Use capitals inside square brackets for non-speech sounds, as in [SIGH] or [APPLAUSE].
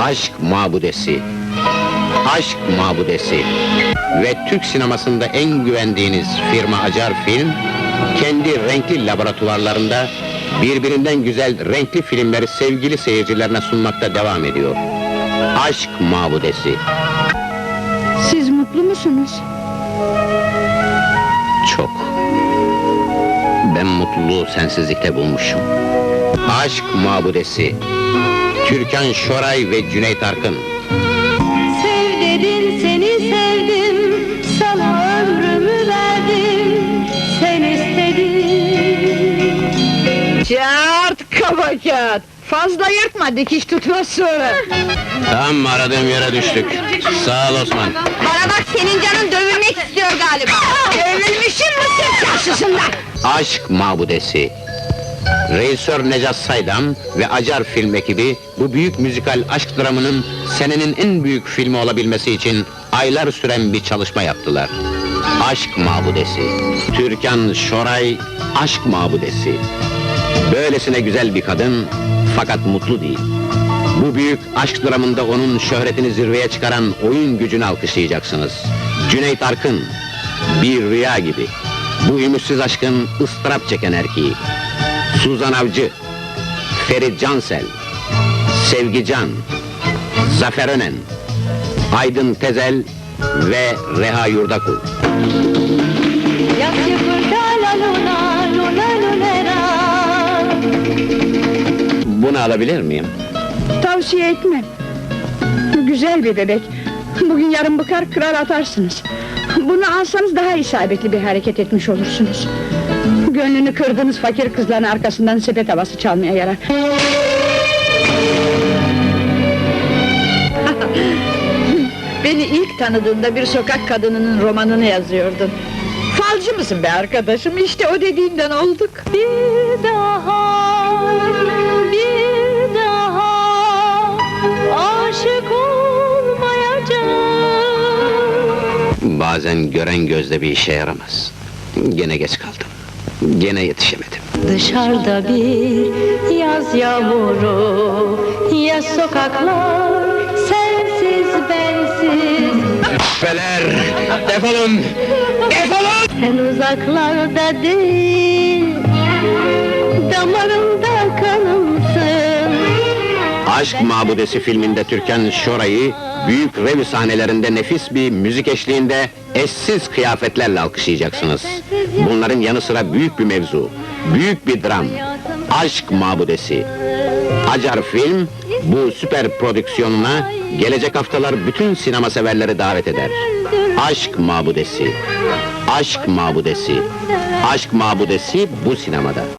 Aşk Mabudesi. Aşk Mabudesi. Ve Türk sinemasında en güvendiğiniz firma Acar Film, kendi renkli laboratuvarlarında birbirinden güzel renkli filmleri sevgili seyircilerine sunmakta devam ediyor. Aşk Mabudesi. Siz mutlu musunuz? Çok. Ben mutluluğu sensizlikte bulmuşum. Aşk Mabudesi. Türkan Şoray ve Cüneyt Arkın. Sev dedin seni sevdim Sana ömrümü verdim Sen istedin Çart kabacat Fazla yırtma dikiş tutmaz sonra Tam aradığım yere düştük. Sağ ol Osman. Bana bak senin canın dövülmek istiyor galiba Dövülmüşüm Mısır çarşısında Aşk Mabudesi. Rejisör Necat Saydam ve Acar Film ekibi bu büyük müzikal aşk dramının senenin en büyük filmi olabilmesi için aylar süren bir çalışma yaptılar. Aşk Mabudesi. Türkan Şoray Aşk Mabudesi. Böylesine güzel bir kadın fakat mutlu değil. Bu büyük aşk dramında onun şöhretini zirveye çıkaran oyun gücünü alkışlayacaksınız. Cüneyt Arkın, bir rüya gibi. Bu ümitsiz aşkın ıstırap çeken erkeği. Suzan Avcı, Ferit Cansel, Sevgi Can, Zafer Önen, Aydın Tezel ve Reha Yurdakul. Bunu alabilir miyim? Tavsiye etmem. Güzel bir bebek. Bugün yarın bıkar kırar atarsınız. Bunu alsanız daha isabetli bir hareket etmiş olursunuz. Gönlünü kırdığınız fakir kızların arkasından sepet havası çalmaya yarar. [LAUGHS] Beni ilk tanıdığında bir sokak kadınının romanını yazıyordun. Falcı mısın be arkadaşım? İşte o dediğinden olduk. Bir daha, Bazen gören gözle bir işe yaramaz. Gene geç kaldım. Gene yetişemedim. Dışarıda bir yaz yağmuru, ya sokaklar sensiz bensiz. Feler! Defolun! Defolun! Sen uzaklarda değil, Aşk Mabudesi filminde Türkan Şoray'ı büyük revi sahnelerinde nefis bir müzik eşliğinde eşsiz kıyafetlerle alkışlayacaksınız. Bunların yanı sıra büyük bir mevzu, büyük bir dram. Aşk Mabudesi. Acar Film bu süper prodüksiyonuna gelecek haftalar bütün sinema severleri davet eder. Aşk Mabudesi. Aşk Mabudesi. Aşk Mabudesi bu sinemada.